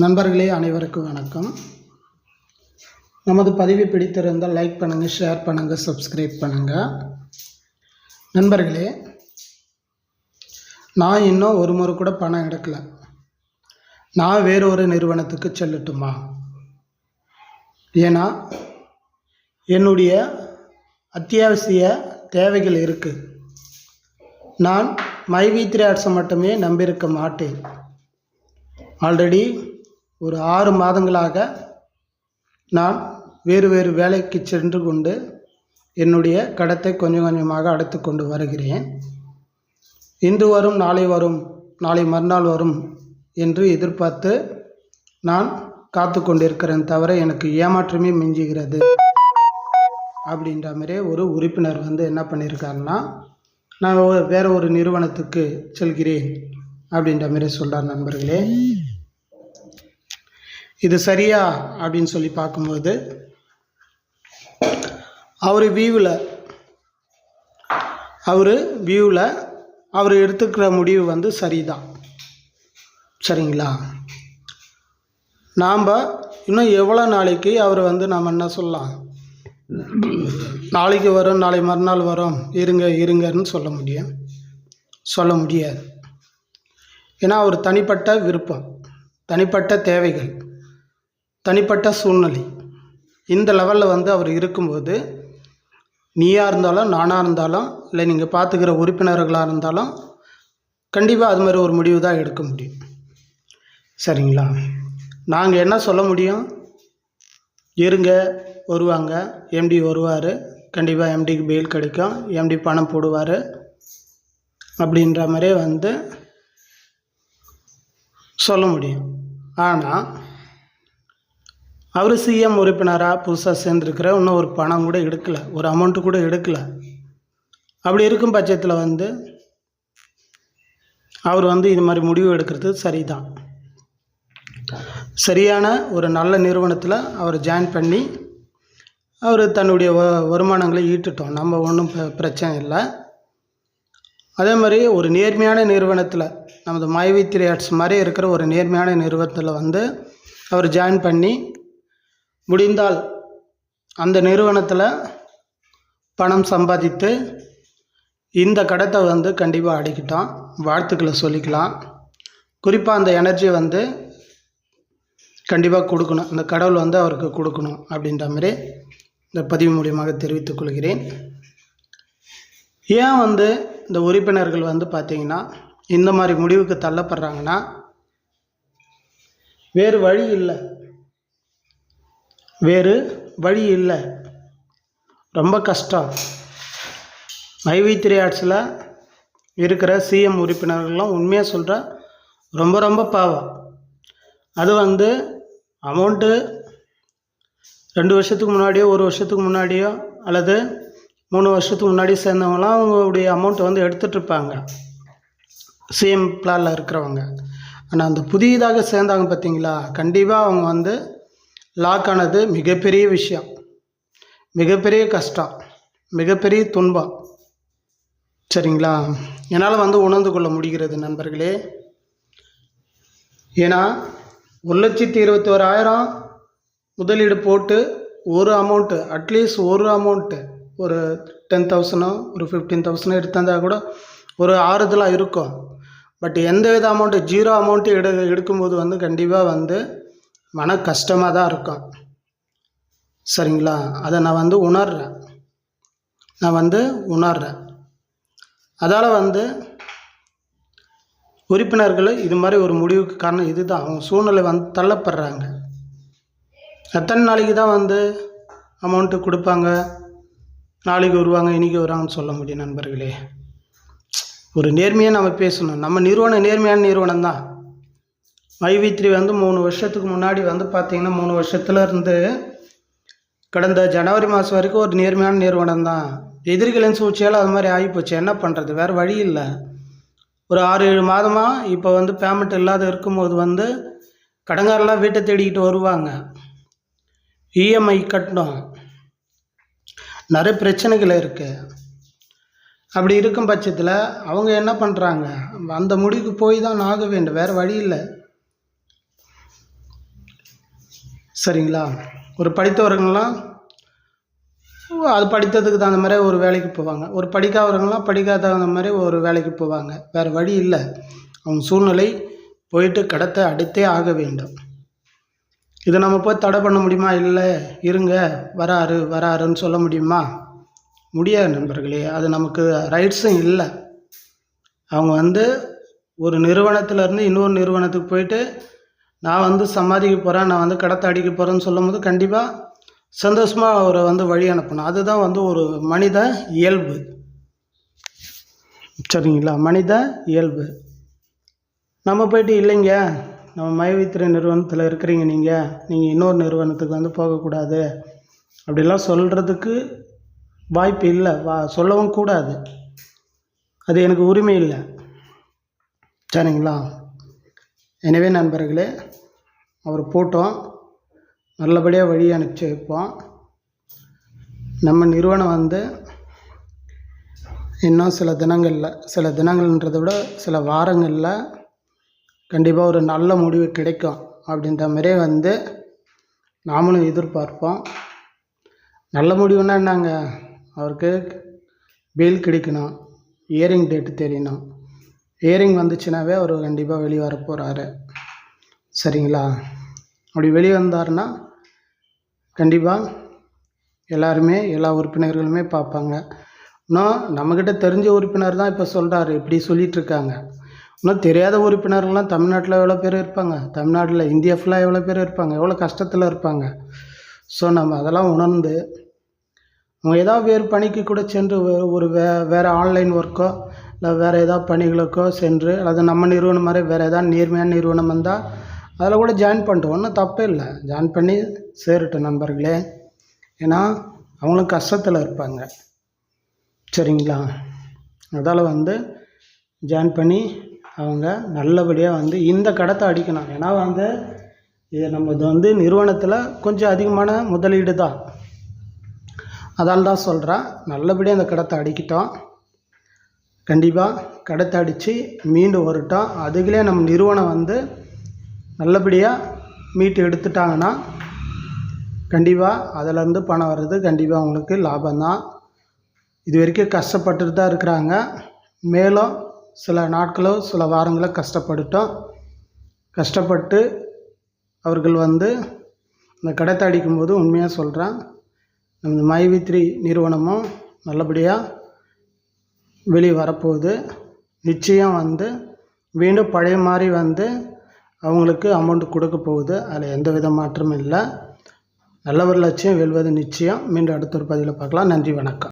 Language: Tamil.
நண்பர்களே அனைவருக்கும் வணக்கம். நமது பதிவு பிடித்திருந்தால் லைக் பண்ணுங்கள் ஷேர் பண்ணுங்கள் சப்ஸ்கிரைப் பண்ணுங்கள் நண்பர்களே நான் இன்னும் ஒரு முறை கூட பணம் எடுக்கல. நான் வேறு ஒரு நிறுவனத்துக்கு செல்லட்டுமா? ஏன்னா என்னுடைய அத்தியாவசிய தேவைகள் இருக்குது நான் மைவி த்ரீ ஆட்ஸை மட்டுமே நம்பியிருக்க மாட்டேன். ஆல்ரெடி ஒரு ஆறு மாதங்களாக நான் வேறு வேறு வேலைக்கு சென்று கொண்டு என்னுடைய கடத்தை கொஞ்சம் கொஞ்சமாக அடைத்து கொண்டு வருகிறேன். இன்று வரும் நாளை வரும் நாளை மறுநாள் வரும் என்று எதிர்பார்த்து நான் காத்து கொண்டிருக்கிறேன் தவிர எனக்கு ஏமாற்றமே மிஞ்சுகிறது. அப்படின்ற மாதிரி ஒரு உறுப்பினர் வந்து என்ன பண்ணியிருக்காருன்னா நான் வேறு ஒரு நிறுவனத்துக்கு செல்கிறேன் அப்படின்ற மாதிரி சொல்கிறார் நண்பர்களே. இது சரியா? அப்படின்னு சொல்லி பார்க்கும்போது அவர் வியூவில் அவர் வியூவில் அவர் எடுத்துக்கிற முடிவு வந்து சரிதான். சரிங்களா? நாம் இன்னும் எவ்வளோ நாளைக்கு அவர் வந்து நாம் என்ன சொல்லலாம்? நாளைக்கு வரும் நாளை மறுநாள் வரும் இருங்க இருங்கன்னு சொல்ல முடியும். சொல்ல முடியாது. ஏன்னா அவர் தனிப்பட்ட விருப்பம் தனிப்பட்ட தேவைகள். தனிப்பட்ட சூழ்நிலை. இந்த லெவலில் வந்து அவர் இருக்கும்போது நீயாக இருந்தாலும் நானாக இருந்தாலும் இல்லை நீங்கள் பார்த்துக்கிற உறுப்பினர்களாக இருந்தாலும் கண்டிப்பாக அது மாதிரி ஒரு முடிவு தான் எடுக்க முடியும். சரிங்களா? நாங்கள் என்ன சொல்ல முடியும்? இருங்க வருவாங்க. எம்டி வருவார். கண்டிப்பாக எம்டிக்கு பெயில் கிடைக்கும். எம்டி பணம் போடுவார். அப்படின்ற மாதிரியே வந்து சொல்ல முடியும். ஆனால் அவர் சிஎம் உறுப்பினராக புதுசாக சேர்ந்துருக்கிற இன்னும் ஒரு பணம் கூட எடுக்கலை. ஒரு அமௌண்ட்டு கூட எடுக்கலை. அப்படி இருக்கும் பட்சத்தில் வந்து அவர் வந்து இது மாதிரி முடிவு எடுக்கிறது சரிதான். சரியான ஒரு நல்ல நிறுவனத்தில் அவர் ஜாயின் பண்ணி அவர் தன்னுடைய வ வருமானங்களை ஈட்டுட்டோம். நம்ம ஒன்றும் பிரச்சனை இல்லை. அதே மாதிரி ஒரு நேர்மையான நிறுவனத்தில் நமது மாயவி த்ரீ ஆர்ட்ஸ் மாதிரி இருக்கிற ஒரு நேர்மையான நிறுவனத்தில் வந்து அவர் ஜாயின் பண்ணி முடிந்தால் அந்த நிறுவனத்தில் பணம் சம்பாதித்து இந்த கடத்தை வந்து கண்டிப்பாக அடிக்கிட்டோம். வாழ்த்துக்களை சொல்லிக்கலாம். குறிப்பாக அந்த எனர்ஜியை வந்து கண்டிப்பாக கொடுக்கணும். அந்த கடவுள் வந்து அவருக்கு கொடுக்கணும் அப்படின்ற மாதிரி இந்த பதிவு மூலியமாக தெரிவித்துக் கொள்கிறேன். ஏன் வந்து இந்த உறுப்பினர்கள் வந்து பார்த்திங்கன்னா இந்த மாதிரி முடிவுக்கு தள்ளப்படுறாங்கன்னா வேறு வழி இல்லை. வேறு வழி இல்லை. ரொம்ப கஷ்டம். ஐவி த்ரீ ஆர்ட்ஸில் இருக்கிற சிஎம் உறுப்பினர்கள்லாம் உண்மையாக சொல்கிற ரொம்ப ரொம்ப பாவம். அது வந்து அமௌண்ட்டு ரெண்டு வருஷத்துக்கு முன்னாடியோ ஒரு வருஷத்துக்கு முன்னாடியோ அல்லது மூணு வருஷத்துக்கு முன்னாடி சேர்ந்தவங்களாம் அவங்களுடைய அமௌண்ட்டை வந்து எடுத்துகிட்ருப்பாங்க சிஎம் பிளானில் இருக்கிறவங்க. ஆனால் அந்த புதியதாக சேர்ந்தாங்க பார்த்தீங்களா கண்டிப்பாக அவங்க வந்து லாக் ஆனது மிகப்பெரிய விஷயம். மிகப்பெரிய கஷ்டம். மிகப்பெரிய துன்பம். சரிங்களா? என்னால் வந்து உணர்ந்து கொள்ள முடிகிறது நண்பர்களே. ஏன்னா ஒரு லட்சத்தி இருபத்தி ஓராயிரம் முதலீடு போட்டு ஒரு அமௌண்ட்டு அட்லீஸ்ட் ஒரு அமௌண்ட்டு ஒரு டென் தௌசண்டோ ஒரு ஃபிஃப்டீன் தௌசண்டோ எடுத்திருந்தா கூட ஒரு ஆறுதலாக இருக்கும். பட் எந்த வித அமௌண்ட்டு ஜீரோ அமௌண்ட்டு எடு எடுக்கும்போது வந்து கண்டிப்பாக வந்து மன கஷ்டமாக தான் இருக்கும். சரிங்களா? அதை நான் வந்து உணர்றேன். நான் வந்து உணர்றேன். அதால் வந்து உறுப்பினர்கள் இது மாதிரி ஒரு முடிவுக்கு காரணம் இதுதான். அவங்க சூழ்நிலை வந்து தள்ளப்படுறாங்க. எத்தனை நாளைக்கு தான் வந்து அமௌண்ட்டு கொடுப்பாங்க? நாளைக்கு வருவாங்க இன்றைக்கி வருவாங்கன்னு சொல்ல முடியும் நண்பர்களே. ஒரு நேர்மையாக நம்ம பேசணும். நம்ம நிறுவனம் நேர்மையான நிறுவனம் தான். ஐவி த்ரீ வந்து மூணு வருஷத்துக்கு முன்னாடி வந்து பார்த்திங்கன்னா மூணு வருஷத்துல இருந்து கடந்த ஜனவரி மாதம் வரைக்கும் ஒரு நேர்மையான நிறுவனம் தான். எதிர்களின் சூழ்ச்சியால் அது மாதிரி ஆகிப்போச்சு. என்ன பண்ணுறது வேறு வழி இல்லை. ஒரு ஆறு ஏழு மாதமாக இப்போ வந்து பேமெண்ட் இல்லாத இருக்கும்போது வந்து கடங்காரெலாம் வீட்டை தேடிக்கிட்டு வருவாங்க. இஎம்ஐ கட்டணும். நிறைய பிரச்சனைகள் இருக்குது அப்படி இருக்கும் பட்சத்தில் அவங்க என்ன பண்ணுறாங்க அந்த முடிவுக்கு போய் தான் ஆக வேண்டும். வேறு வழி இல்லை. சரிங்களா? ஒரு படித்தவர்கள்லாம் அது படித்ததுக்கு தகுந்த மாதிரி ஒரு வேலைக்கு போவாங்க. ஒரு படிக்காதவர்கள்லாம் படிக்காத தகுந்த மாதிரி ஒரு வேலைக்கு போவாங்க. வேறு வழி இல்லை. அவங்க சூழ்நிலை போயிட்டு கடத்தை அடித்தே ஆக வேண்டும். இதை நம்ம போய் தடை பண்ண முடியுமா? இல்லை இருங்க வராரு வராருன்னு சொல்ல முடியுமா? முடியாது நண்பர்களே. அது நமக்கு ரைட்ஸும் இல்லை. அவங்க வந்து ஒரு நிறுவனத்திலேருந்து இன்னொரு நிறுவனத்துக்கு போயிட்டு நான் வந்து சம்பாதிக்க போகிறேன் நான் வந்து கடத்த அடிக்க போகிறேன்னு சொல்லும் போது கண்டிப்பாக சந்தோஷமாக அவரை வந்து வழி அனுப்பணும். அதுதான் வந்து ஒரு மனித இயல்பு. சரிங்களா? மனித இயல்பு. நம்ம போயிட்டு இல்லைங்க. நம்ம மைவித்திரை நிறுவனத்தில் இருக்கிறீங்க நீங்கள் நீங்கள் இன்னொரு நிறுவனத்துக்கு வந்து போகக்கூடாது. அப்படிலாம் சொல்கிறதுக்கு வாய்ப்பு இல்லை. வா சொல்லவும் கூடாது. அது எனக்கு உரிமை இல்லை. சரிங்களா? எனவே நண்பர்களே அவர் போட்டோம். நல்லபடியாக வழி அனுப்பிச்சி வைப்போம். நம்ம நிறுவனம் வந்து இன்னும் சில தினங்களில் சில தினங்கள்ன்றதை விட சில வாரங்களில் கண்டிப்பாக ஒரு நல்ல முடிவு கிடைக்கும் அப்படின்ற மாதிரியே வந்து நாமளும் எதிர்பார்ப்போம். நல்ல முடிவுன்னா என்னங்க? அவருக்கு பெயில் கிடைக்கணும் இயரிங் டேட்டு தெரியணும். இயரிங் வந்துச்சுனாவே அவர் கண்டிப்பாக வெளியே வர போகிறாரு சரிங்களா? அப்படி வெளியே வந்தார்னா கண்டிப்பாக எல்லாருமே எல்லா உறுப்பினர்களுமே பார்ப்பாங்க. இன்னும் நம்மக்கிட்ட தெரிஞ்ச உறுப்பினர் தான் இப்போ சொல்கிறாரு இப்படி சொல்லிகிட்ருக்காங்க இன்னும் தெரியாத உறுப்பினர்கள்லாம் தமிழ்நாட்டில் எவ்வளோ பேர் இருப்பாங்க? தமிழ்நாட்டில் இந்தியா ஃபுல்லாக எவ்வளோ பேர் இருப்பாங்க? எவ்வளோ கஷ்டத்தில் இருப்பாங்க? ஸோ நம்ம அதெல்லாம் உணர்ந்து அவங்க ஏதாவது வேறு பணிக்கு கூட சென்று ஒரு வே வேறு ஆன்லைன் ஒர்க்கோ இல்லை வேறு ஏதாவது பணிகளுக்கோ சென்று அல்லது நம்ம நிறுவனம் மாதிரி வேறு ஏதாவது நேர்மையான நிறுவனம் வந்தால் அதில் கூட ஜாயின் பண்ணிட்டோம். ஒன்றும் தப்பே இல்லை. ஜாயின் பண்ணி சேரட்டும் நண்பர்களே. ஏன்னா அவங்களும் கஷ்டத்தில் இருப்பாங்க. சரிங்களா? அதால் வந்து ஜாயின் பண்ணி அவங்க நல்லபடியாக வந்து இந்த கடத்தை அடிக்கணும். ஏன்னா வந்து இது நம்மது வந்து நிறுவனத்தில் கொஞ்சம் அதிகமான முதலீடு தான் அதால் தான் சொல்கிறேன் நல்லபடியாக அந்த கடத்தை அடிக்கிட்டோம். கண்டிப்பாக கடத்தை அடித்து மீண்டு வரட்டும். அதுகளே நம்ம நிறுவனம் வந்து நல்லபடியாக மீட்டு எடுத்துட்டாங்கன்னா கண்டிப்பாக அதிலேருந்து பணம் வர்றது கண்டிப்பாக அவங்களுக்கு லாபம்தான். இது வரைக்கும் கஷ்டப்பட்டுட்டு தான் இருக்கிறாங்க. மேலும் சில நாட்களோ சில வாரங்களோ கஷ்டப்பட்டுட்டோம். கஷ்டப்பட்டு அவர்கள் வந்து இந்த கடத்தை அடிக்கும்போது உண்மையாக சொல்கிறேன் நம்ம மைவி த்ரீ நிறுவனமும் நல்லபடியாக வெளியே வரப்போகுது. நிச்சயம் வந்து மீண்டும் பழைய மாதிரி வந்து அவங்களுக்கு அமௌண்ட் கொடுக்க போகுது. அதில் எந்த வித மாற்றமும் இல்லை. நல்ல ஒரு லட்சியம் வெல்வது நிச்சயம். மீண்டும் அடுத்த ஒரு பதிவில் பார்க்கலாம். நன்றி வணக்கம்.